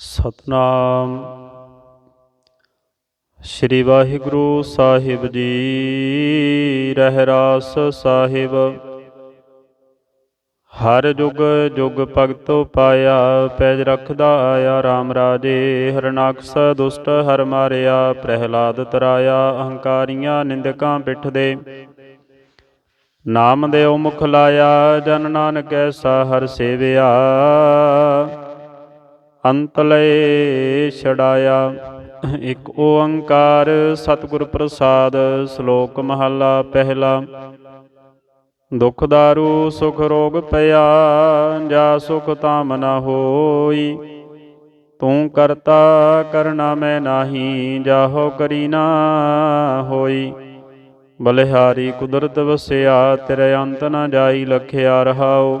ਸਤਨਾਮ। ਸ੍ਰੀ ਵਾਹਿਗੁਰੂ ਸਾਹਿਬ ਜੀ, ਰਹਿਰਾਸ ਸਾਹਿਬ। ਹਰ ਜੁਗ ਜੁਗ ਭਗਤੋ ਪਾਇਆ, ਪੈਜ ਰਖਦਾ ਆਇਆ RAM ਰਾਜੇ। ਹਰਨਾਕਸ ਦੁਸ਼ਟ ਹਰ ਮਾਰਿਆ, ਪ੍ਰਹਿਲਾਦ ਤਰਾਇਆ, ਅਹੰਕਾਰੀਆਂ ਨਿੰਦਕਾਂ ਪਿੱਠ ਦੇ ਨਾਮ ਦੇ ਮੁਖ ਲਾਇਆ, ਜਨ ਨਾਨਕ ਐਸਾ ਹਰ ਸੇਵਿਆ। ਅੰਤ ਲਏ ਛੜਾਇਆ ਇੱਕ ਓੰਕਾਰ ਸਤਿਗੁਰ ਪ੍ਰਸਾਦ, ਸ਼ਲੋਕ ਮਹਲਾ ਪਹਿਲਾ। ਦੁਖ ਦਾਰੂ, ਸੁਖ ਰੋਗ ਪਿਆ, ਜਾ ਸੁਖ ਤਾਮ ਨਾ ਹੋਈ। ਤੂੰ ਕਰਤਾ ਕਰਨਾ ਮੈਂ ਨਾਹੀ, ਜਾਹੋ ਕਰੀ ਨਾ ਹੋਈ। ਬਲਿਹਾਰੀ ਕੁਦਰਤ ਵਸਿਆ, ਤੇਰੇ ਅੰਤ ਨਾ ਜਾਈ, ਲਖਿਆ ਰਹਾਓ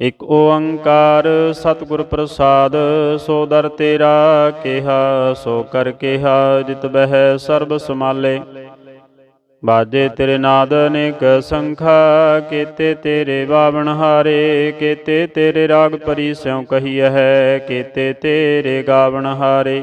ਇਕ ਓੰਕਾਰ ਸਤਿਗੁਰ ਪ੍ਰਸਾਦ, ਸੋ ਦਰ ਤੇਰਾ ਕਿਹਾ, ਸੋ ਕਰ ਕਿਹਾ, ਜਿਤ ਬਹਿ ਸਰਬ ਸਮਾਲੇ। ਬਾਜੇ ਤੇਰੇ ਨਾਦ ਅਨੇਕ ਸੰਖਾ, ਕੀਤੇ ਤੇਰੇ ਬਾਵਣ ਹਾਰੇ, ਕੀਤੇ ਤੇਰੇ ਰਾਗ ਪਰੀ ਸਿਉ ਕਹੀਐ ਹੈ, ਕੀਤੇ ਤੇਰੇ ਗਾਵਣ ਹਾਰੇ।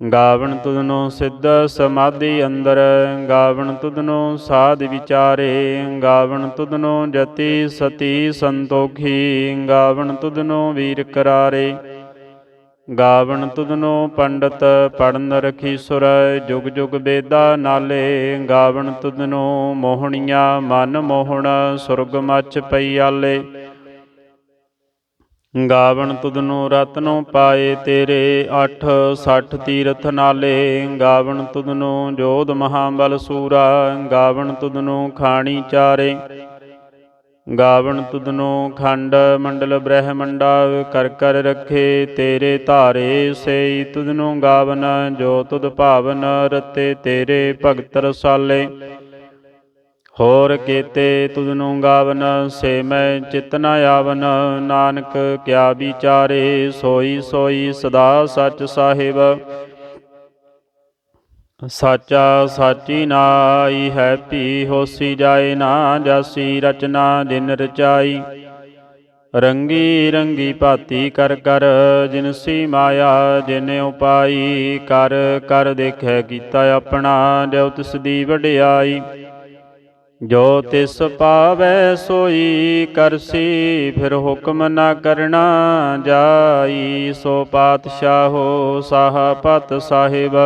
ਗਾਵਣ ਤੁਧਨੋ ਸਿੱਧ ਸਮਾਧੀ ਅੰਦਰ, ਗਾਵਣ ਤੁਧਨੋ ਸਾਧ ਵਿਚਾਰੇ, ਗਾਵਣ ਤੁਧਨੋ ਜਤੀ ਸਤੀ ਸੰਤੋਖੀ, ਗਾਵਣ ਤੁਧਨੋ ਵੀਰ ਕਰਾਰੇ। ਗਾਵਣ ਤੁਧਨੋ ਪੰਡਤ ਪੜਨ ਰਖੀ ਸੁਰ, ਜੁਗ ਜੁਗ ਬੇਦਾ ਨਾਲੇ। ਗਾਵਣ ਤੁਧਨੋ ਮੋਹਣੀਆਂ ਮਨ ਮੋਹਣ, ਸੁਰਗ ਮੱਚ ਪਈ ਆਲੇ। ਗਾਵਣ ਤੁਧਨੋ ਰਤਨੋ ਪਾਏ ਤੇਰੇ 8 60 ਤੀਰਥ ਨਾਲੇ। ਗਾਵਣ ਤੁਧਨੋ ਜੋਧ ਮਹਾਬਲ ਸੂਰਾ। ਗਾਵਣ ਤੁਧਨੋ ਖਾਣੀ ਚਾਰੇ। ਗਾਵਣ ਤੁਧਨੋ ਖੰਡ ਮੰਡਲ ਬ੍ਰਹਮੰਡਾ ਕਰ ਕਰ ਰੱਖੇ ਤੇਰੇ ਧਾਰੇ ਸੇਈ। ਤੁਧਨੋ ਗਾਵਨ ਜੋ ਤੁਧ ਭਾਵਨ ਰਤੇ ਤੇਰੇ ਭਗਤ ਰਸਾਲੇ। ਹੋਰ ਕੀਤੇ ਤੁਧਨੁ ਗਾਵਨ, ਸੇ ਮੈਂ ਚਿਤ ਨ ਆਵਨ। ਨਾਨਕ ਕਿਆ ਵਿਚਾਰੇ, ਸੋਈ ਸੋਈ ਸਦਾ ਸੱਚ ਸਾਹਿਬ। ਸਾਚਾ ਸਾਚੀ ਨਾਈ ਹੈ ਪੀ ਹੋਸੀ ਜਾਏ ਨਾ ਜਾਸੀ ਰਚਨਾ ਦਿਨ ਰਚਾਈ। ਰੰਗੀ ਰੰਗੀ ਭਾਤੀ ਕਰ ਕਰ ਜਿਨਸੀ ਮਾਇਆ ਜਿਨ ਉਪਾਈ। ਕਰ ਕਰ ਦੇਖੈ ਕੀਤਾ ਆਪਣਾ ਜੋ ਤਿਸ ਦੀ ਵਡਿਆਈ। ਜੋ ਤਿਸ ਪਾਵੈ ਸੋਈ ਕਰਸੀ, ਫਿਰ ਹੁਕਮ ਨਾ ਕਰਨਾ ਜਾਈ। ਸੋ ਪਾਤਸ਼ਾਹੋ ਸਾਹਪਤ ਸਾਹਿਬ,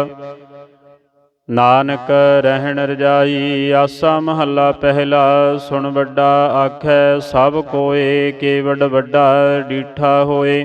ਨਾਨਕ ਰਹਿਣ ਰਜਾਈ, ਆਸਾ ਮਹੱਲਾ ਪਹਿਲਾ, ਸੁਣ ਵੱਡਾ ਆਖੈ, ਸਭ ਕੋਏ ਕੇਵਡ ਵੱਡਾ ਡੀਠਾ ਹੋਏ।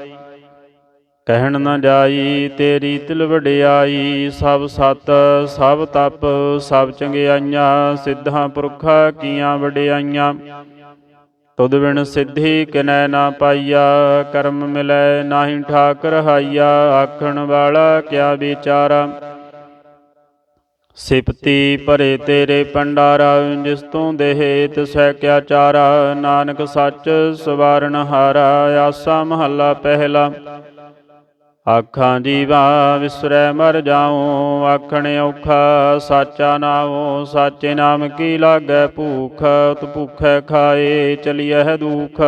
ਕਹਿਣ ਨਾ ਜਾਈ, ਤੇਰੀ ਤਿਲ ਵਡਿਆਈ, ਸਭ ਸਤ, ਸਭ ਤਪ, ਸਭ ਚੰਗਿਆਈਆਂ, ਸਿੱਧਾਂ ਪੁਰਖਾ ਕੀਆਂ ਵਡਿਆਈਆਂ। ਤੁਧ ਬਿਨ ਸਿੱਧੀ ਕਿਨੈ ਨਾ ਪਾਈਆ, ਕਰਮ ਮਿਲੈ ਨਾਹੀ ਠਾਕ ਰਹਾਈਆ ਆਖਣ ਵਾਲਾ ਕਿਆ ਵਿਚਾਰਾ। ਸਿਪਤੀ ਭਰੇ ਤੇਰੇ ਪੰਡਾਰਾ ਜਿਸ ਤੋਂ ਦੇਹ ਤਿਸੈ ਕਿਆ ਚਾਰਾ। ਨਾਨਕ ਸੱਚ ਸਵਾਰਨ ਹਾਰਾ, ਆਸਾ ਮਹੱਲਾ ਪਹਿਲਾ। ਆਖਾਂ ਜੀਵਾ ਵਿਸਰੈ ਮਰ ਜਾਉ ਆਖਣ ਔਖਾ ਸਾਚਾ ਨਾਉ, ਸਾਚੇ ਨਾਮ ਕੀ ਲਾਗੈ ਭੂਖ, ਤੁ ਭੁਖੈ ਖਾਏ ਚਲਿਐ ਦੁਖ।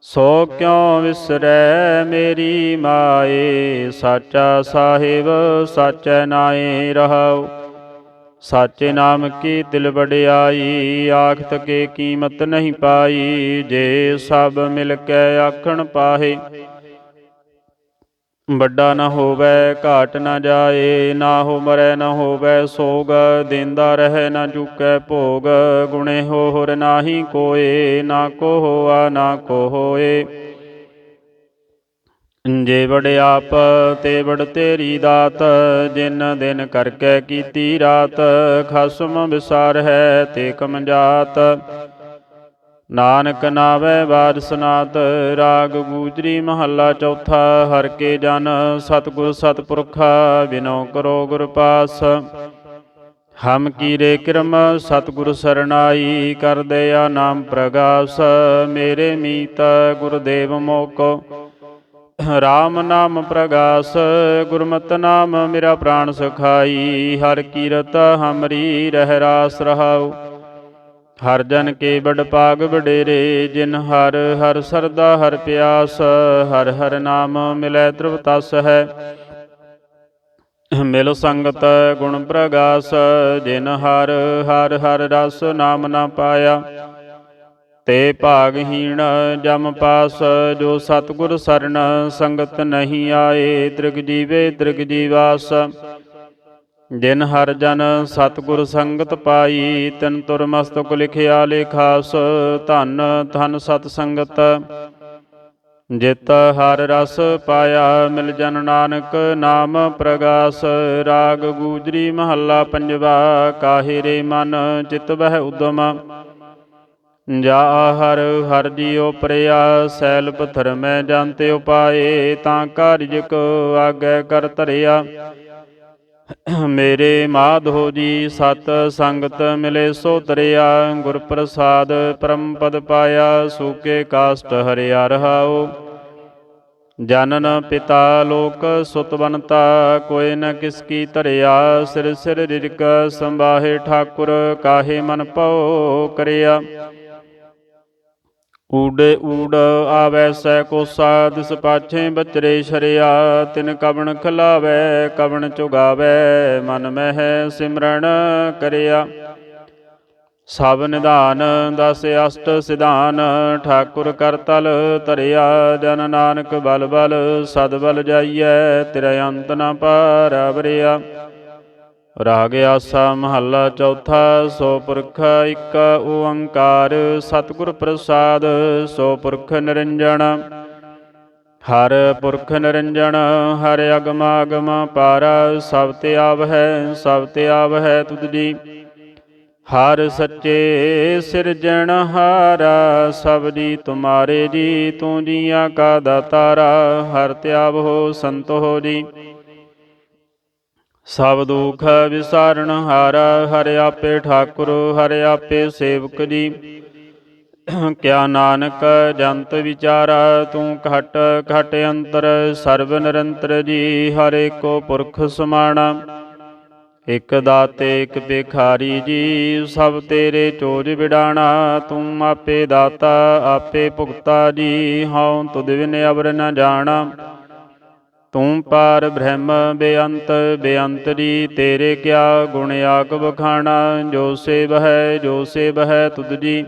ਸੋ ਕਿਉ ਵਿਸਰੈ ਮੇਰੀ ਮਾਏ, ਸਾਚਾ ਸਾਹਿਬ ਸਾਚੈ ਨਾਏ ਰਹਾਉ। ਸਾਚੇ ਨਾਮ ਕੀ ਦਿਲ ਵਡਿਆਈ, ਆਖਤ ਕੇ ਕੀਮਤ ਨਹੀਂ ਪਾਈ, ਜੇ ਸਭ ਮਿਲ ਕੇ ਆਖਣ ਪਾਹੇ। ਵੱਡਾ ਨਾ ਹੋਵੇ, ਘਾਟ ਨਾ ਜਾਏ, ਨਾ ਹੋ ਮਰੈ ਨਾ ਹੋਵੇ, ਸੋਗ ਦਿੰਦਾ ਰਹੇ ਨਾ ਚੁਕੈ ਭੋਗ। ਗੁਣੇ ਹੋਰ ਨਾਹੀ ਕੋਏ, ਨਾ ਕੋ ਹੋਆ ਨਾ ਕੋ ਹੋਏ ਜੇ ਵਡ ਆਪ, ਤੇ ਵੜ ਤੇਰੀ ਦਾਤ, ਜਿਨ ਦਿਨ ਕਰਕੇ ਕੀਤੀ ਰਾਤ। ਖਸਮ ਵਿਸਾਰ ਹੈ ਤੇ ਕਮ ਜਾਤ। ਨਾਨਕ ਨਾਵੇ ਬਾਦ ਸਨਾਤ, ਰਾਗ ਗੂਜਰੀ ਮਹੱਲਾ ਚੌਥਾ, ਹਰ ਕੇ ਜਨ, ਸਤਿਗੁਰ ਸਤਿਪੁਰਖਾ, ਬਿਨੋ ਕਰੋ ਗੁਰ ਪਾਸ। ਹਮ ਕੀਰੇ ਕਿਰਮ, ਸਤਿਗੁਰ ਸਰਣਾਈ ਕਰ ਦਇਆ ਨਾਮ ਪ੍ਰਗਾਸ। ਮੇਰੇ ਮੀਤ, ਗੁਰਦੇਵ ਮੋਕੋ। ਰਾਮ ਨਾਮ ਪ੍ਰਗਾਸ, ਗੁਰਮਤਿ ਨਾਮ ਮੇਰਾ ਪ੍ਰਾਣ ਸਖਾਈ। ਹਰ ਕੀਰਤ ਹਮਰੀ ਰਹਿ ਰਾਸ ਰਹਾਉ। ਹਰ ਜਨ ਕੇ ਬੜ ਪਾਗ ਵਡੇਰੇ, ਜਿਨ ਹਰ ਹਰ ਸਰਦਾ ਹਰ ਪਿਆਸ, ਹਰ ਹਰ ਨਾਮ ਮਿਲੈ ਤ੍ਰਿਵਤਸ ਹੈ। ਮਿਲ ਸੰਗਤ ਗੁਣ ਪ੍ਰਗਾਸ, ਜਿਨ ਹਰ ਹਰ ਹਰ ਰਸ ਨਾਮ ਨਾ ਪਾਇਆ। ਤੇ ਭਾਗਹੀਣ ਜਮ ਪਾਸ, ਜੋ ਸਤਿਗੁਰ ਸਰਣ ਸੰਗਤ ਨਹੀਂ ਆਏ, ਤ੍ਰਿਗ ਜੀਵੇ ਤ੍ਰਿਗ ਜੀਵਾਸ। ਜਿਨ ਹਰ ਜਨ ਸਤਿਗੁਰ ਸੰਗਤ ਪਾਈ, ਤਿਨ ਤੁਰ ਮਸਤਕ ਲਿਖਿਆ ਲੇਖਾਸ, ਧਨ ਧਨ ਸਤ ਸੰਗਤ। ਜਿਤ ਹਰ ਰਸ ਪਾਇਆ ਮਿਲ ਜਨ ਨਾਨਕ, ਨਾਮ ਪ੍ਰਗਾਸ। ਰਾਗ ਗੂਜਰੀ ਮਹੱਲਾ ਪੰਜਵਾ, ਕਾਹੇ ਰੇ ਮਨ ਚਿਤ ਬਹਿ ਉਦਮ। ਜਾ ਹਰ ਹਰ ਜੀਉ ਪ੍ਰਿਆ, ਸੈਲ ਪਥਰ ਮੈਂ ਜਾਂਤੇ ਉਪਾਏ, ਤਾਂ ਕਾਰਜ ਆਗੇ ਕਰ ਧਰਿਆ। ਮੇਰੇ ਮਾਧੋ ਜੀ, ਸਤ ਸੰਗਤ ਮਿਲੇ ਸੋ ਤਰਿਆ ਗੁਰ ਪ੍ਰਸਾਦ ਪਰਮ ਪਦ ਪਾਇਆ, ਸੂਕੇ ਕਾਸਟ ਹਰਿਆ ਰਹਾਓ ਜਨਨ ਪਿਤਾ ਲੋਕ ਸੁਤ ਬਨਤਾ ਕੋਇ ਨ ਕਿਸ ਕੀ ਧਰਿਆ, ਸਿਰ ਸਿਰ ਰਿਰਕ ਸੰਬਾਹੇ ਠਾਕੁਰ ਕਾਹੇ ਮਨ ਪਉ ਕਰਿਆ। ਊੜੇ ਊੜ ਆਵੈ, ਸੈ ਕੋਸਾ ਦਿਸ ਪਾਛੇ ਬਚਰੇ ਸ਼ਰਿਆ, ਤਿਨ ਕਵਣ ਖਲਾਵੈ, ਕਵਣ ਚੁਗਾਵੈ, ਮਨ ਮਹਿ ਸਿਮਰਣ ਕਰਿਆ। ਸਭ ਨਿਧਾਨ ਦਸ ਅਸ਼ਟ ਸਿਧਾਨ, ਠਾਕੁਰ ਕਰ ਤਲ ਧਰਿਆ। ਜਨ ਨਾਨਕ ਬਲ ਬਲ, ਸਦ ਬਲ ਜਾਈਐ, ਤੇਰਾ ਅੰਤ ਨ ਪਾਰਵਰਿਆ ਰਾਗ ਆਸਾ ਮਹੱਲਾ ਚੌਥਾ, ਸੋ ਪੁਰਖ ਇੱਕ ਓੰਕਾਰ, ਸਤਿਗੁਰ ਪ੍ਰਸਾਦ, ਸੋ ਪੁਰਖ ਨਿਰੰਜਨ ਹਰ ਪੁਰਖ ਨਿਰੰਜਨ ਹਰ ਅਗਮ ਅਗਮ ਪਾਰ, ਸਭ ਤੇ ਆਵਹਿ, ਸਭ ਤੇ ਆਵਹਿ ਤੁਧ ਜੀ। ਹਰ ਸੱਚੇ ਸਿਰਜਣ ਹਾਰਾ, ਸਭ ਜੀ ਤੁਮਾਰੇ ਜੀ, ਤੂੰ ਜੀਆਂ ਕਾ ਦਾਤਾਰਾ, ਹਰ ਤਿਆਵ ਹੋ ਸੰਤ ਹੋ ਜੀ। ਸਭ ਦੁਖ ਵਿਸਾਰਨ ਹਾਰਾ, ਹਰ ਆਪੇ ਠਾਕੁਰ, ਹਰ ਆਪੇ ਸੇਵਕ ਜੀ। ਕਿਆ ਨਾਨਕ ਜੰਤ ਵਿਚਾਰਾ, ਤੂੰ ਘਟ ਘਟ ਅੰਤਰ, ਸਰਬ ਨਿਰੰਤਰ ਜੀ, ਹਰੇ ਕੋ ਪੁਰਖ ਸਮਾਣਾ। ਇਕ ਦਾਤੇ, ਇਕ ਬਿਖਾਰੀ ਜੀ, ਸਭ ਤੇਰੇ ਚੋਜ ਵਿਡਾਣਾ। ਤੂੰ ਆਪੇ ਦਾਤਾ, ਆਪੇ ਭੁਗਤਾ ਜੀ, ਹਉ ਤੁਧ ਬਿਨ ਅਵਰ ਨ ਜਾਣਾ। ਤੂੰ ਪਾਰ ਬ੍ਰਹਮ ਬੇਅੰਤ ਬੇਅੰਤਰੀ ਤੇਰੇ ਕਿਆ ਗੁਣ ਆਕ ਬਖਾਣਾ ਜੋ ਸੇਵ ਹੈ, ਜੋ ਸੇਵ ਹੈ ਤੁਧ ਜੀ।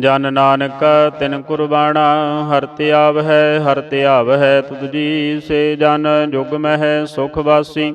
ਜਨ ਨਾਨਕ, ਤਿਨ ਕੁਰਬਾਣਾ, ਹਰ ਤੇ ਹੈ, ਹਰ ਤੇ ਹੈ ਤੁਧ ਜੀ। ਸੇ ਜਨ ਜੁਗ ਮਹਿ ਸੁਖ ਵਾਸੀ।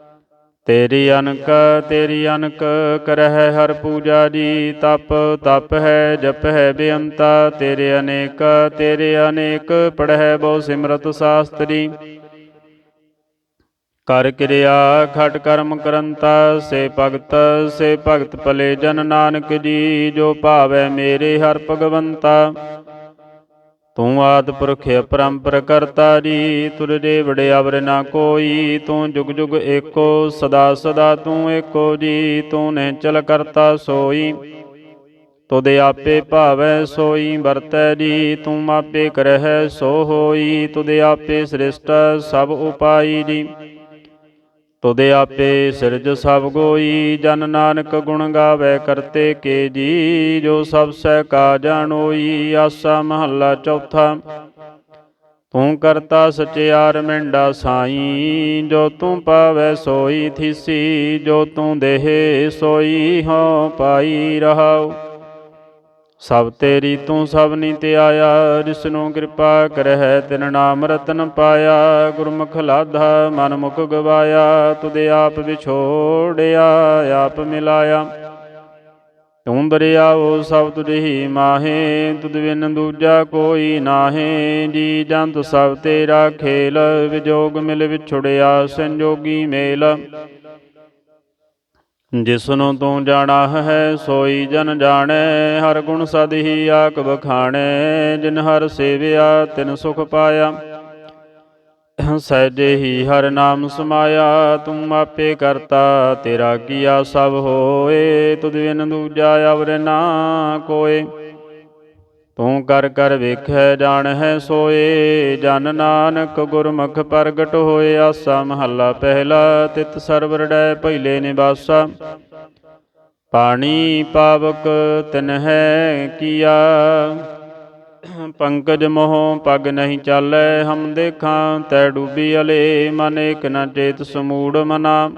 ਤੇਰੀ ਅਨਕ ਤੇਰੀ ਅਨਕ ਕਰਹਿ ਹਰ ਪੂਜਾ ਜੀ ਤਪ ਤਪ ਹੈ, ਜਪ ਹੈ ਬੇਅੰਤਾ। ਤੇਰੇ ਅਨੇਕ ਤੇਰੇ ਅਨੇਕ ਪੜਹਿ ਬਹੁ ਸਿਮਰਤ ਸਾਸਤਰੀ। ਕਰ ਕਿਰਿਆ, ਖਟ ਕਰਮ ਕਰੰਤਾ, ਸੇ ਭਗਤ ਸੇ ਭਗਤ ਭਲੇ ਜਨ ਨਾਨਕ ਜੀ, ਜੋ ਭਾਵੈ ਮੇਰੇ ਹਰ ਭਗਵੰਤਾ। ਤੂੰ ਆਦ ਪੁਰਖ ਅਪਰੰਪਰ ਕਰਤਾ ਜੀ ਤੁਰਦੇ ਵੜੇ ਅਵਰ ਨਾ ਕੋਈ, ਤੂੰ ਜੁਗ ਜੁਗ ਏਕੋ, ਸਦਾ ਸਦਾ ਤੂੰ ਏਕੋ ਜੀ ਤੂੰ ਨੇ ਚਲ ਕਰਤਾ ਸੋਈ। ਤੁਦੇ ਆਪੇ ਭਾਵੈ ਸੋਈ, ਵਰਤੈ ਜੀ, ਤੂੰ ਆਪੇ ਕਰਹਿ ਸੋ ਹੋਈ। ਤੁਦੇ ਆਪੇ ਸ੍ਰਿਸ਼ਟ ਸਭ ਉਪਾਈ ਜੀ। ਤੁਦੇ ਆਪੇ ਸਿਰਜ ਸਭ ਗੋਈ, ਜਨ ਨਾਨਕ ਗੁਣ ਗਾਵੇ ਕਰਤੇ ਕੇ ਜੀ, ਜੋ ਸਭ ਸਹਿ ਕਾ ਜਾਣੋਈ ਆਸਾ ਮਹੱਲਾ ਚੌਥਾ। ਤੂੰ ਕਰਤਾ ਸਚਿਆਰ ਮੈਂਡਾ ਸਾਈ, ਜੋ ਤੂੰ ਪਾਵੈ ਸੋਈ ਥੀਸੀ, ਜੋ ਤੂੰ ਦੇਹ ਸੋਈ ਹੋ ਪਾਈ ਰਹਾਉ। ਸਭ ਤੇਰੀ ਤੂੰ ਸਭ ਨੀ ਤੇ ਆਇਆ, ਜਿਸਨੂੰ ਕਿਰਪਾ ਕਰਹਿ, ਤਿਨ ਨਾਮ ਰਤਨ ਪਾਇਆ, ਗੁਰਮੁਖ ਲਾਧਾ ਮਨ ਮੁਖ ਗਵਾਇਆ, ਤੁਦੇ ਆਪ ਵਿਛੋੜਿਆ, ਆਪ ਮਿਲਾਇਆ। ਤੂੰ ਦਰਿਆਓ ਸਭ ਤੁਝੇ ਹੀ ਮਾਹੇ, ਤੁਧ ਬਿਨ ਦੂਜਾ ਕੋਈ ਨਾਹੇ, ਜੀ ਜੰਤ ਸਭ ਤੇਰਾ ਖੇਲ, ਵਿਜੋਗ ਮਿਲ ਵਿਛੁੜਿਆ, ਸੰਜੋਗੀ ਮੇਲ। ਜਿਸਨੂੰ ਤੂੰ ਜਾਣਾ ਹੈ, ਸੋਈ ਜਨ ਜਾਣੈ, ਹਰ ਗੁਣ ਸਦ ਹੀ ਆਕ ਬਖਾਣੈ ਜਿਨ ਹਰ ਸੇਵਿਆ, ਤਿਨ ਸੁਖ ਪਾਇਆ। ਸਹਿਜੇ ਹੀ ਹਰ ਨਾਮ ਸਮਾਇਆ, ਤੂੰ ਆਪੇ ਕਰਤਾ, ਤੇਰਾ ਕੀਆ ਸਭ ਹੋਏ, ਤੁਧ ਬਿਨ ਦੂਜਾ ਅਵਰ ਨਾ ਕੋਏ। ਤੂੰ ਕਰ ਕਰ ਵੇਖੈ ਜਾਣਹਿ ਸੋਏ, ਜਨ ਨਾਨਕ ਗੁਰਮੁਖ ਪ੍ਰਗਟ ਹੋਏ ਆਸਾ, ਮਹੱਲਾ ਪਹਿਲਾ ਤਿਤ ਸਰਵਰ ਡੈ ਪਹਿਲੇ ਨਿਵਾਸਾ। ਪਾਣੀ ਪਾਵਕ ਤਿਨ ਤਿਨਹਿ ਕੀਆ, ਪੰਕਜ ਮੋਹ ਪਗ ਨਹੀਂ ਚਾਲੈ, ਹਮ ਦੇਖਾਂ ਤੈ ਡੂਬੀ ਅਲੇ, ਮਨ ਇਕ ਨ ਚੇਤ ਸਮੂੜ ਮਨਾ।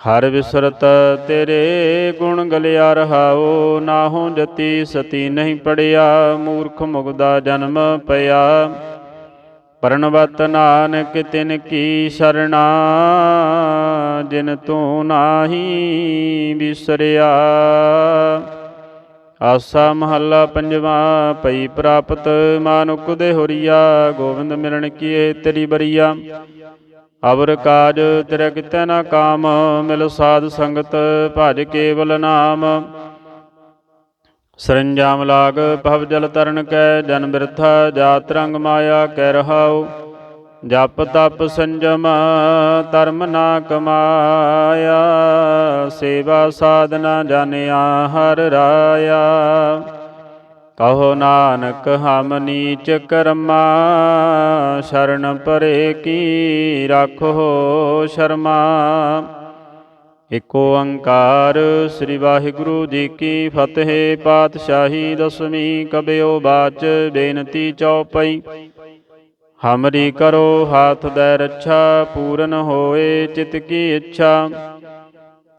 ਹਰ ਵਿਸਰਤ ਤੇਰੇ ਗੁਣ ਗਲਿਆ ਰਹਾਓ, ਨਾਹੋਂ ਜਤੀ ਸਤੀ ਨਹੀਂ ਪੜਿਆ, ਮੂਰਖ ਮੁਗਦਾ ਜਨਮ ਪਿਆ। ਪਰਣਵਤ ਨਾਨਕ ਤਿਨ ਕੀ ਸਰਣਾ, ਜਿਨ ਤੂੰ ਨਾਹੀ ਵਿਸਰਿਆ। ਆਸਾ ਮਹੱਲਾ ਪੰਜਵਾ ਪਈ ਪ੍ਰਾਪਤ ਮਾਨੁਕ ਦੇ ਹੋਰੀਆ, ਗੋਬਿੰਦ ਮਿਲਣ ਕੀਏ ਤੇਰੀ ਬਰੀਆ। ਅਵਰ ਕਾਜ ਤੇਰਾ ਕਿਤੇ ਨਾ ਕਾਮ, ਮਿਲ ਸਾਧ ਸੰਗਤ ਭਜ ਕੇਵਲ ਨਾਮ। ਸਰੰਜਾਮ ਲਾਗ, ਭਵ ਜਲ ਤਰਨ ਕੈ, ਜਨ ਬਿਰਥਾ ਜਾਤ ਰੰਗ ਮਾਇਆ ਕਹਿ ਰਹਾਉ। ਜਪ ਤਪ ਸੰਜਮ, ਧਰਮ ਨਾ ਕਮਾਇਆ। ਸੇਵਾ ਸਾਧਨਾ ਜਾਣਿਆ ਹਰ ਰਾਇਆ। ਕਹੋ ਨਾਨਕ, ਹਮ ਨੀਚ ਕਰਮਾ, ਸ਼ਰਨ ਪਰੇ ਕੀ ਰਾਖੋ ਸ਼ਰਮਾ। ਇਕ ਓੰਕਾਰ ਸ੍ਰੀ ਵਾਹਿਗੁਰੂ ਜੀ ਕੀ ਫਤਿਹ, ਪਾਤਸ਼ਾਹੀ ਦਸਵੀਂ ਕਬਿਓ ਬਾਚ, ਬੇਨਤੀ ਚਉਪਈ ਹਮਰੀ ਕਰੋ ਹਾਥ ਦੇ ਰੱਛਾ, ਪੂਰਨ ਹੋਏ ਚਿਤ ਕੀ ਇੱਛਾ।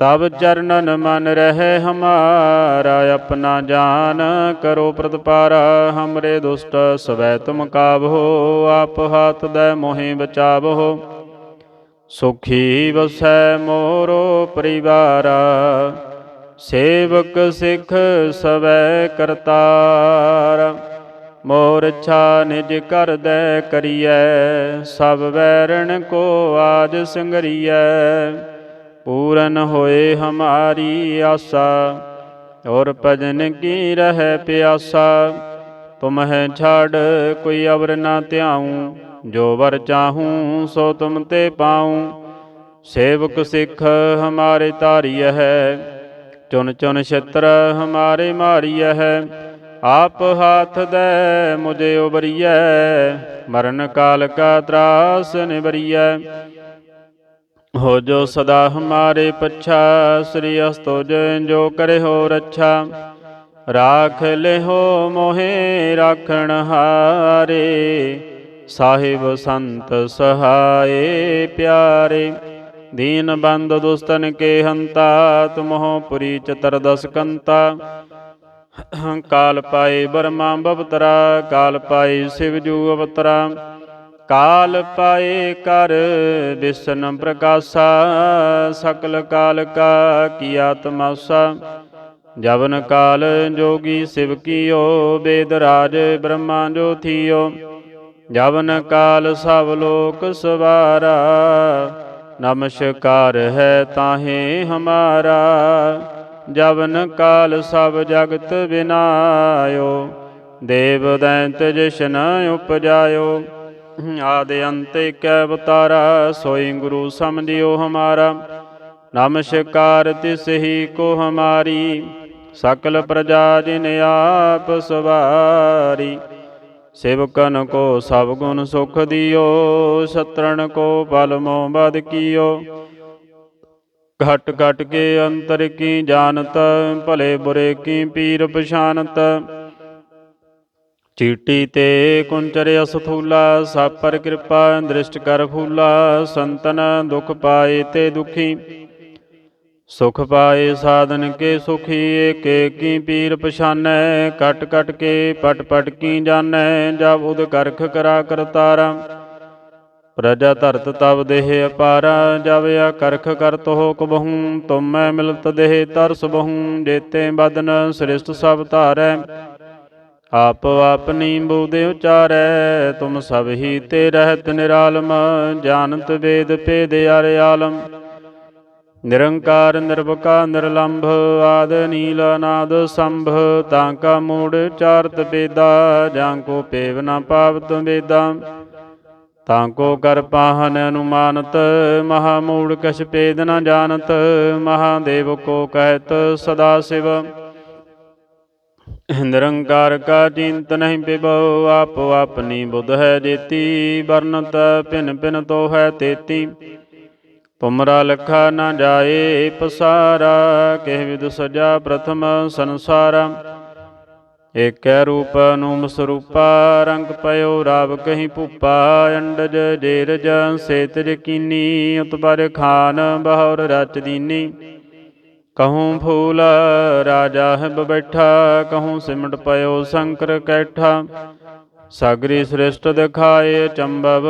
ਤਬ ਚਰਨਨ ਮਨ ਰਹਿ ਹਮਾਰਾ, ਆਪਣਾ ਜਾਨ ਕਰੋ ਪ੍ਰਤਪਾਰਾ, ਹਮਰੇ ਦੁਸ਼ਟ ਸਵੈ ਤੁਮ ਕਾਬਹੋ ਆਪ ਹਾਥ ਦੇ ਮੋਹਿ ਬਚਾਵਹੋ ਸੁਖੀ ਵਸੈ ਮੋਰੋ ਪਰਿਵਾਰਾ, ਸੇਵਕ ਸਿੱਖ ਸਵੈ ਕਰਤਾਰ। ਮੋਰ ਛਾ ਨਿਜ ਕਰ ਦੈ ਕਰੀਐ, ਸਭ ਵੈਰਣ ਕੋ ਆਜ ਸੰਗਰੀਐ। ਪੂਰਨ ਹੋਏ ਹਮਾਰੀ ਆਸਾ। ਔਰ ਭਜਨ ਕੀ ਰਹਿ ਪਿਆਸਾ। ਤੁਮਹਿ ਛਾੜ ਕੋਈ ਅਵਰ ਨਾ ਧਿਆਉ। ਜੋ ਵਰ ਚਾਹੂੰ, ਸੋ ਤੁਮ ਤੇ ਪਾਉ। ਸੇਵਕ ਸਿੱਖ ਹਮਾਰੇ ਤਾਰੀਐ ਹੈ। ਚੁਨ ਚੁਨ ਛਤਰ ਹਮਾਰੇ ਮਾਰੀਐ ਹੈ। ਆਪ ਹਾਥ ਦੇ, ਮੁਝੇ ਉਬਰੀਐ ਮਰਨ ਕਾਲ ਕਾ ਤਰਾਸ ਨਿਬਰੀਐ ਹੋ ਜੋ ਸਦਾ ਹਮਾਰੇ ਪੱਛਾ, ਸ੍ਰੀ ਅਸਤੋ ਜਨ ਜੋ ਕਰੇ ਹੋ ਰੱਛਾ। ਰਾਖ ਲਿਹੋ ਮੋਹੇ ਰਾਖਣ ਹਾਰੇ, ਸਾਹਿਬ ਸੰਤ ਸਹਾਏ ਪਿਆਰੇ। ਦੀਨ ਬੰਦ ਦੁਸਤਨ ਕੇ ਹੰਤਾ ਤੁਮਹੁ ਪੁਰੀ ਚਤਰ ਦਸ ਕੰਤਾ। ਕਾਲ ਪਾਏ ਬਰਮਾ ਬਵਤਰਾ, ਕਾਲ ਪਾਏ ਸਿਵ ਜੂ ਅਵਤਰਾ। ਕਾਲ ਪਾਏ ਕਰ ਵਿਸ਼ਨ ਪ੍ਰਕਾਸ਼ਾ, ਸਕਲ ਕਾਲ ਕਾ ਕੀਆ ਤਮਾਸਾ ਜਵਨ ਕਾਲ ਜੋਗੀ ਸਿਵ ਕੀਓ ਵੇਦ ਰਾਜ ਬ੍ਰਹਮਾ ਜੋ ਥੀਓ। ਜਵਨ ਕਾਲ ਸਭ ਲੋਕ ਸਵਾਰਾ, ਨਮਸਕਾਰ ਹੈ ਤਾਹੇ ਹਮਾਰਾ। ਜਵਨ ਕਾਲ ਸਭ ਜਗਤ ਬਿਨਾਇਓ, ਦੇਵ ਦੈਂਤ ਜਿਸ਼ਨ ਉਪਜਾਇਓ। ਆਦਿ ਅੰਤ ਕੈ ਅਵਤਾਰਾ ਸੋਈ ਗੁਰੂ ਸਮਝਿਓ ਹਮਾਰਾ। ਨਮਸਕਾਰ ਤਿਸ ਹੀ ਕੋ ਹਮਾਰੀ, ਸਕਲ ਪ੍ਰਜਾ ਜਿਨ ਆਪ ਸਵਾਰੀ। ਸੇਵਕਨ ਕੋ ਸਭ ਗੁਣ ਸੁਖ ਦਿਓ, ਸਤਰਣ ਕੋ ਪਲ ਮੋ ਬਦ ਕੀਓ। ਘਟ ਘਟ ਕੇ ਅੰਤਰ ਕੀ ਜਾਣਤ, ਭਲੇ ਬੁਰੇ ਕੀ ਪੀਰ ਪਛਾਨਤ। ਚੀਟੀ ਤੇ ਕੁੰਚਰ ਅਸਥੂਲਾ ਸਭ ਪਰ ਕਿਰਪਾ, ਦ੍ਰਿਸ਼ਟ ਕਰ ਫੂਲਾ, ਸੰਤਨ ਦੁਖ ਪਾਏ ਤੇ ਦੁਖੀ। ਸੁਖ ਪਾਏ ਸਾਧਨ ਕੇ ਸੁਖੀ, ਏਕੇ ਕੀ ਪੀਰ ਪਛਾਨੈ, ਕਟ ਕਟ ਕੇ ਪਟ ਪਟ ਕੀ ਜਾਣੈ, ਜਬ ਉਦ ਕਰਖ ਕਰਾ ਕਰਤਾਰਾ ਪ੍ਰਜਾ ਧਰਤ ਤਬ ਦੇਹ ਅਪਾਰਾ, ਜਬ ਆ ਕਰਖ ਕਰਤ ਹੋ ਕਬਹੂ ਮੈਂ ਮਿਲਤ ਦੇਹ ਤਰਸ ਬਹੂ, ਜੇਤੇ ਬਦਨ ਸ੍ਰਿਸ਼ਟ ਸਭ ਧਾਰੈ। ਆਪ ਆਪਨੀ ਬੂਦੇ ਉਚਾਰੈ, ਤੁਮ ਸਭ ਹੀ ਤੇ ਰਹਿਤ ਨਿਰਾਲਮ, ਜਾਣਤ ਵੇਦ ਭੇਦ ਅਰ ਆਲਮ। ਨਿਰੰਕਾਰ ਨਿਰਭਕਾ ਨਿਰਲੰਭ, ਆਦ, ਨੀਲ, ਅਨਾਦ, ਸੰਭ, ਤਾਂ ਕਾ ਮੂੜ ਚਾਰਤ ਬੇਦਾ ਜਾਂ ਕੋ ਪੇਵ ਨਾ ਪਾਵਤ ਵੇਦਾ। ਤਾਂ ਕੋ ਕਰ ਪਾਹਨ ਅਨੁਮਾਨਤ, ਮਹਾ ਮੂੜ ਕਛ ਪੇਦ ਨਾ ਜਾਣਤ, ਮਹਾਦੇਵ ਕੋ ਕਹਿਤ ਸਦਾ ਸਿਵ। ਨਿਰੰਕਾਰ ਕਾ ਚਿੰਤ ਨਹੀਂ ਪਿਬਉ ਆਪੋ ਆਪਣੀ ਬੁੱਧ ਹੈ ਜੇਤੀ ਵਰਨਤ ਭਿਨ ਭਿਨ ਤੋ ਹੈ ਤੇਤੀ। ਤੁਮਰਾ ਲਖਾ ਨਾ ਜਾਏ ਪਸਾਰਾ, ਕਹਿ ਵਿਦ ਸਜਾ ਪ੍ਰਥਮ ਸੰਸਾਰਾ। ਏਕੈ ਰੂਪ ਅਨੂਮ ਸਰੂਪਾ, ਰੰਗ ਪਇਓ ਰਾਵ ਕਹੀ ਭੂਪਾ, ਅੰਡਜ ਜੇਰਜ ਸੇਤ ਯਕੀਨੀ, ਉਤਪਰ ਖਾਨ ਬਹੁਰ ਰਚ ਦੀਨੀ। ਕਹੂੰ ਫੂਲ ਰਾਜਾ ਹੈ ਬੈਠਾ, ਕਹੂੰ ਸਿਮਟ ਪਇਓ ਸ਼ੰਕਰ ਕੈਠਾ। ਸਾਗਰੀ ਸ੍ਰਿਸ਼ਟ ਦਿਖਾਏ ਚੰਬਵ,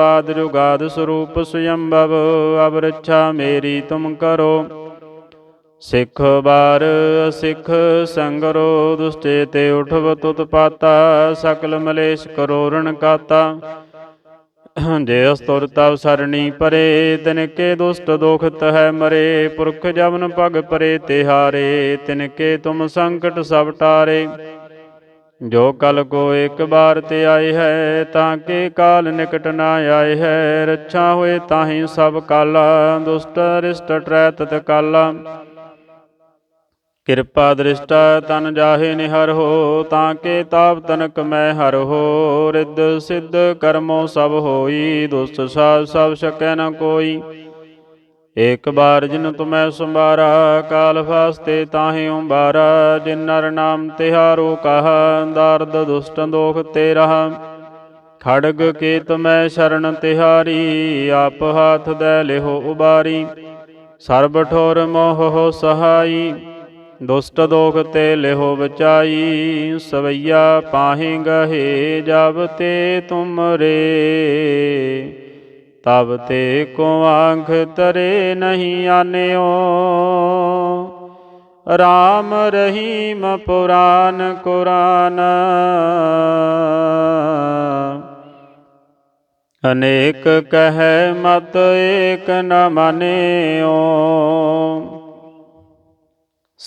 ਆਦ ਜੁਗਾਦ ਸਰੂਪ ਸੁਯੰਭਵ ਅਵਰਛਾ ਮੇਰੀ ਤੁਮ ਕਰੋ। ਸਿੱਖ ਬਾਰ ਸਿੱਖ ਸੰਗਰੋ ਦੁਸਤੇ ਤੇ ਉਠਵ ਤੁਤ ਪਾਤਾ ਸਕਲ ਮਲੇਸ਼ ਕਰੋਰਣ ਕਾਤਾ। ਜੇ ਅਸਤੁਰ ਤਵ ਸਰਣੀ ਪਰੇ ਤਿਨ ਕੇ ਦੁਸ਼ਟ ਦੋਖਤ ਹੈ ਮਰੇ, ਪੁਰਖ ਜਵਨ ਪਗ ਪਰੇ ਤਿਹਾਰੇ ਤਿਨ ਕੇ ਤੁਮ ਸੰਕਟ ਸਭ ਟਾਰੇ। ਜੋ ਕਲ ਕੋ ਇੱਕ ਬਾਰ ਤੇ ਆਏ ਹੈ, ਤਾਂ ਕੇ ਕਾਲ ਨਿਕਟ ਨਾ ਆਏ ਹੈ, ਰੱਛਾ ਹੋਏ ਤਾਹੀ ਸਭ ਕਾਲਾ, ਦੁਸ਼ਟ ਰਿਸ਼ਟ ਟਰੈ ਤਤ ਕਾਲਾ। ਕਿਰਪਾ ਦ੍ਰਿਸ਼ਟਾ ਤਨ ਜਾਹੇ ਨਿਹਰ ਹੋ, ਤਾਂ ਕੇ ਤਾਪ ਤਨਕ ਮੈਂ ਹਰ ਹੋ। ਰਿੱਧ ਸਿੱਧ ਕਰਮੋ ਸਭ ਹੋਈ, ਦੁਸਤ ਸਾਧ ਸਭ ਸਕੈ ਨ ਕੋਈ। ਏਕ ਬਾਰ ਜਿਨ ਤੁਮੈ ਸੰਭਾਰਾ, ਕਾਲ ਫਾਸਤੇ ਤਾਹੇ ਉਬਾਰਾ ਜਿਨ ਨਰ ਨਾਮ ਤਿਹਾਰੋ ਕਹਾ, ਦਰਦ ਦੁਸ਼ਟ ਦੋਖ ਤੇ ਰਹਾ ਖੜਗ ਕੇ ਤੁਮੈ ਸ਼ਰਨ ਤਿਹਾਰੀ, ਆਪ ਹਾਥ ਦੇ ਲਿਹੋ ਉਬਾਰੀ। ਸਰਬ ਠੋਰ ਮੋਹ ਹੋ ਸਹਾਈ। ਦੁਸ਼ਟ ਦੋਖ ਤੇ ਲਿਹੋ ਬਚਾਈ, ਸਵਈਆ ਪਾਹੇ ਗਹੇ ਜਬ ਤੇ ਤੁਮਰੇ। ਤਬ ਤੇ ਕੋ ਆਂਖ ਤਰੇ ਨਹੀਂ ਆਨਿਓ। ਰਾਮ ਰਹੀਮ ਪੁਰਾਨ ਕੁਰਾਨ। ਅਨੇਕ ਕਹੈ ਮਤ ਏਕ ਨ ਮਾਨਿਓ।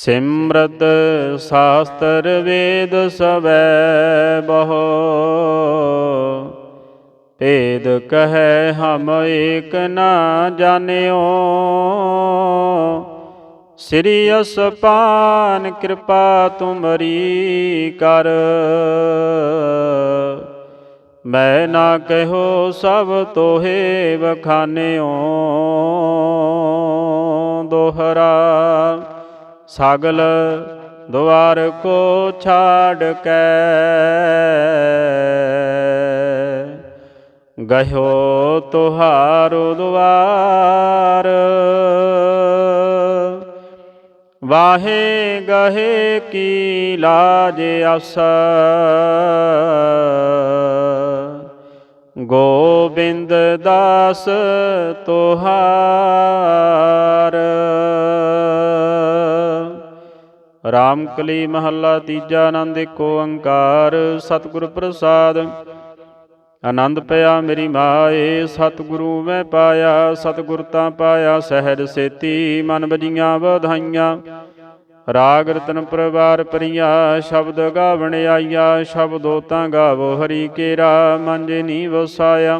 ਸਿਮਰਤ ਸਾਸਤਰ ਵੇਦ ਸਵੈ ਬਹੁ। ਭੇਦ ਕਹੈ ਹਮ ਏਕ ਨਾ ਜਾਣਿਓ। ਸ੍ਰੀ ਅਸਪਾਨ ਕਿਰਪਾ ਤੁਮਰੀ ਕਰ। ਮੈਂ ਨਾ ਕਹਿਓ ਸਭ ਤੋਹੇ ਵਖਾਨਿਓ ਦੋਹਰਾ। ਸਗਲ ਦੁਆਰ ਕੋ ਛਾੜ ਕੇ। ਗਹਿਓ ਤੁਹਾਰੋ ਦੁਆਰ। ਵਾਹੇ ਗਹੇ ਕੀ ਲਾਜ ਅਸ। ਗੋਬਿੰਦ ਦਾਸ ਤੋਹਾਰ। ਰਾਮ ਕਲੀ ਮਹੱਲਾ ਤੀਜਾ ਆਨੰਦ ਏਕ ਓੰਕਾਰ, ਸਤਿਗੁਰ ਪ੍ਰਸਾਦ। ਆਨੰਦ ਪਿਆ ਮੇਰੀ ਮਾਏ, ਸਤਿਗੁਰੂ ਮੈਂ ਪਾਇਆ, ਸਤਿਗੁਰ ਤਾਂ ਪਾਇਆ ਸਹਿਜ ਸੇਤੀ, ਮਨ ਬਜੀਆਂ ਵਧਾਈਆਂ। ਰਾਗ ਰਤਨ ਪਰਵਾਰ ਪਰੀਆ ਸ਼ਬਦ ਗਾਵਣ ਆਈਆ, ਸ਼ਬਦੋ ਤਾਂ ਗਾਵੋ ਹਰੀ ਕੇਰਾ, ਮਨ ਜੇ ਨੀ ਵਸਾਇਆ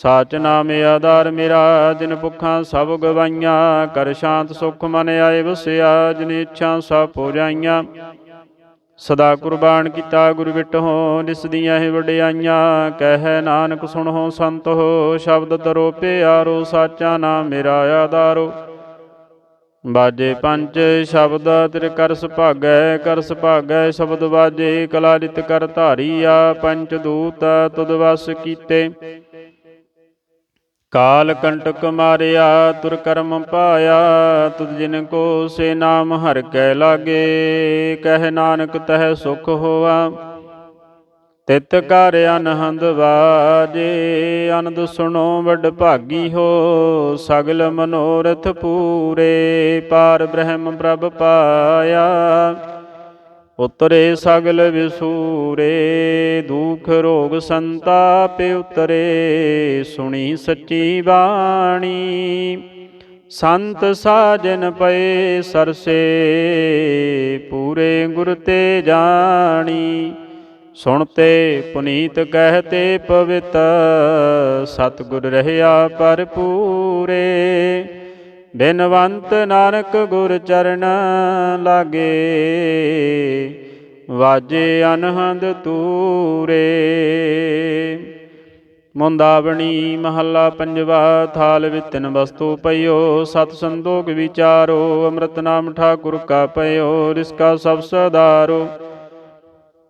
ਸਾਚ ਨਾਮ ਆਧਾਰ ਮੇਰਾ, ਜਿਨ ਭੁੱਖਾਂ ਸਭ ਗਵਾਈਆਂ, ਕਰ ਸ਼ਾਂਤ ਸੁਖ ਮਨ ਆਏ ਵਸਿਆ, ਜਿਨ ਇੱਛਾ ਸਭ ਪੂਜਾਈਆਂ ਸਦਾ ਕੁਰਬਾਨ ਕੀਤਾ ਗੁਰ ਵਿਟਹੁ ਨਿਸ ਦੀਆਂ ਇਹ ਵਡਿਆਈਆਂ। ਕਹਿ ਨਾਨਕ, ਸੁਣੋ ਸੰਤ ਹੋ, ਸ਼ਬਦ ਤਰੋ ਪਿਆਰੋ, ਸਾਚਾ ਨਾਮ ਮੇਰਾ ਆਧਾਰੋ। ਬਾਜੇ ਪੰਜ, ਸ਼ਬਦ ਤਿਰ ਕਰ ਸੁਭਾਗੈ ਕਰ ਸੁਭਾਗੈ ਸ਼ਬਦ ਬਾਜੇ ਕਲਾਰਿਤ ਕਰ ਧਾਰੀਆ। ਪੰਚ ਦੂਤ, ਤੁਧ ਵਸ ਕੀਤੇ। ਕਾਲ ਕੰਟਕ ਮਾਰਿਆ, ਤੁਰ ਕਰਮ ਪਾਇਆ, ਤੁਧ ਜਿਨ ਕੋ ਸੇ ਨਾਮ ਹਰ ਕੈ ਲਾਗੇ, ਕਹਿ ਨਾਨਕ ਤਹਿ ਸੁਖ ਹੋਆ। ਤਿਤ ਕਰ ਅਨਹੰਦ ਵਾਜੇ ਆਨੰਦ ਸੁਣੋ ਵੱਡ ਭਾਗੀ ਹੋ, ਸਗਲ ਮਨੋਰਥ ਪੂਰੇ, ਪਾਰ ਬ੍ਰਹਮ ਪ੍ਰਭ ਪਾਇਆ। ਉਤਰੇ ਸਗਲ ਵਿਸੂਰੇ, ਦੁਖ ਰੋਗ ਸੰਤਾਪ ਉਤਰੇ, ਸੁਣੀ ਸੱਚੀ ਬਾਣੀ। ਸੰਤ ਸਾਜਨ ਪਏ ਸਰਸੇ, ਪੂਰੇ ਗੁਰ ਤੇ ਜਾਣੀ। ਸੁਣਤੇ ਪੁਨੀਤ ਕਹਤੇ ਪਵਿੱਤ, ਸਤਿਗੁਰ ਰਹਿਆ ਪਰਪੂਰੇ ਬਿਨਵੰਤ ਨਾਨਕ ਗੁਰ ਚਰਨ ਲਾਗੇ, ਵਾਜੇ ਅਨਹੰਦ ਤੂਰੇ। ਮੁੰਦਾਵਣੀ ਮਹੱਲਾ ਪੰਜਵਾ, ਥਾਲ ਵਿਤਨ ਵਸਤੂ ਪਈਓ, ਸਤ ਸੰਦੋਗ ਵਿਚਾਰੋ, ਅੰਮ੍ਰਿਤ ਨਾਮ ਠਾਕੁਰ ਕਾ ਪਈਓ ਰਿਸਕਾ ਸਭ ਸਦਾਰੋ।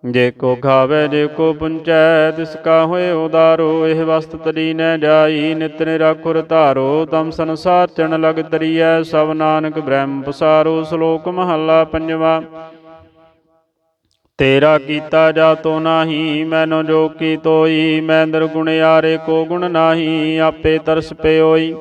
ਜੇ ਕੋ ਖਾਵੇ, ਜੇ ਕੋ ਪੁੰਚੈ, ਤਿਸ ਕਾ ਹੋਏ ਉਦਾਰੋ, ਇਹ ਵਸਤ ਤਰੀ ਨੈ ਜਾਈ ਨਿਤ ਨਿਰਾਖੁਰ ਧਾਰੋ, ਤਮ ਸੰਸਾਰ ਚਣ ਲਗ ਤਰੀਐ, ਸਭ ਨਾਨਕ ਬ੍ਰਹਮ ਪਸਾਰੋ, ਸ਼ਲੋਕ ਮਹੱਲਾ ਪੰਜਵਾ। ਤੇਰਾ ਕੀਤਾ ਜਾ ਤੋ ਨਾਹੀ ਮੈਨੋ ਜੋ ਕੀ ਤੋਈ, ਮੈਂ ਨਿਰਗੁਣਿਆਰੇ ਕੋ ਗੁਣ ਨਾਹੀ, ਆਪੇ ਤਰਸ ਪਿਓਈ।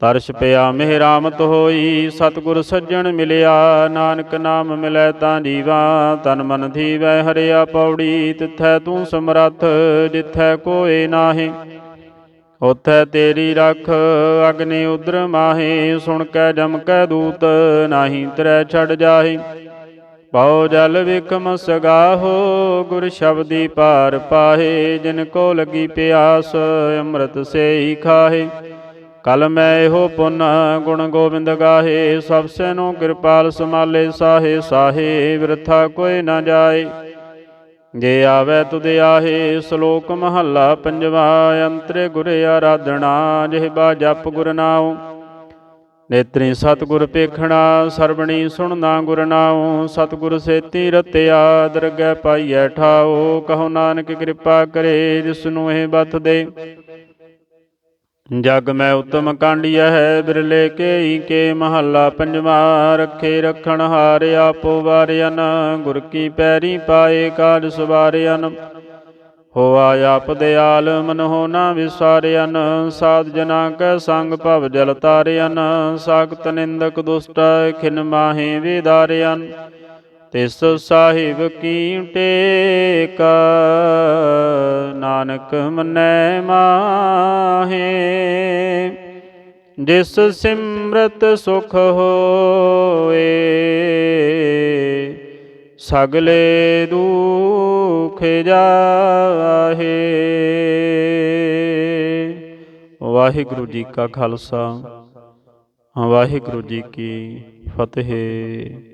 ਤਰਸ ਪਿਆ ਮਿਹਰਾਮਤ ਹੋਈ, ਸਤਿਗੁਰ ਸੱਜਣ ਮਿਲਿਆ, ਨਾਨਕ ਨਾਮ ਮਿਲੈ ਤਾਂ ਜੀਵਾ, ਤਨ ਮਨ ਧੀਵੈ ਹਰਿਆ ਪੌੜੀ, ਤਿਥੈ ਤੂੰ ਸਮਰੱਥ, ਜਿਥੈ ਕੋਏ ਨਾਹੀ। ਉਥੈ ਤੇਰੀ ਰਖ, ਅਗਨੀ ਉਦਰ ਮਾਹੇ, ਸੁਣ ਕੈ ਜਮ ਕੈ ਦੂਤ, ਨਾਹੀ ਤਰੈ ਛੜ ਜਾਹੇ। ਪਉ ਜਲ ਵਿਕਮ ਸਗਾਹੋ, ਗੁਰ ਸ਼ਬਦੀ ਪਾਰ ਪਾਹੇ, ਜਿਨ ਕੋ ਲਗੀ ਪਿਆਸ, ਅੰਮ੍ਰਿਤ ਸੇਈ ਖਾਹੇ। ਕਲ ਮੈਂ ਇਹੋ ਪੁੰਨ ਗੁਣ ਗੋਬਿੰਦ ਗਾਹੇ, ਸਭ ਸੈਨੋ ਕਿਰਪਾਲ ਸਮਾਲੇ ਸਾਹੇ ਸਾਹੇ ਵਿਰਥਾ ਕੋਈ ਨਾ ਜਾਏ। ਜੇ ਆਵੇ ਤੁਧ ਆਹੇ, ਸ਼ਲੋਕ ਮਹੱਲਾ ਪੰਜਵਾ, ਅੰਤਰੇ ਗੁਰ ਆਰਾਧਣਾ ਜਿਹਬਾ ਜਪ ਗੁਰ ਨਾਉ। ਨੇਤਰੀ ਸਤਿਗੁਰ ਪੇਖਣਾ ਸਰਬਣੀ ਸੁਣਨਾ ਗੁਰ ਨਾਉ। ਸਤਿਗੁਰ ਸੇਤੀ ਰਤਿਆ ਦਰਗਹਿ ਪਾਈਐ ਠਾਓ ਕਹੋ ਨਾਨਕ ਕਿਰਪਾ ਕਰੇ ਜਿਸ ਨੂੰ ਇਹ ਬਤ ਦੇ। ਜਗ ਮੈਂ ਉਤਮ ਕਾਂਡੀਆ ਹੈ, ਬਿਰਲੇ ਕੇਈ ਕੇ ਮਹੱਲਾ ਪੰਜਵਾ, ਰੱਖੇ ਰਖਣ ਹਾਰ ਆਪੋ ਵਾਰਿਆਨ, ਗੁਰ ਕੀ ਪੈਰੀ ਪਾਏ ਕਾਜ ਸਵਾਰਿਆਨ। ਹੋਆ ਆਪ ਦਿਆਲ ਮਨ ਹੋ ਨਾ ਵਿਸਾਰਿਆਨ, ਸਾਧ ਜਨਾ ਕੈ ਸੰਗ ਭਵ ਜਲ ਤਾਰਿਆਨ, ਸਾਖਤ ਨਿੰਦਕ ਦੁਸ਼ਟ ਖਿਨ ਮਾਹੇ ਵਿਦਾਰਿਆਨ। ਤਿਸ ਸਾਹਿਬ ਕੀ ਟੇਕ, ਨਾਨਕ ਮਨੈ ਮਾਹੇ। ਜਿਸ ਸਿਮਰਤ ਸੁਖ ਹੋਏ, ਸਗਲੇ ਦੁਖ ਜਾਹੇ। ਵਾਹਿਗੁਰੂ ਜੀ ਕਾ ਖਾਲਸਾ, ਵਾਹਿਗੁਰੂ ਜੀ ਕੀ ਫਤਿਹ।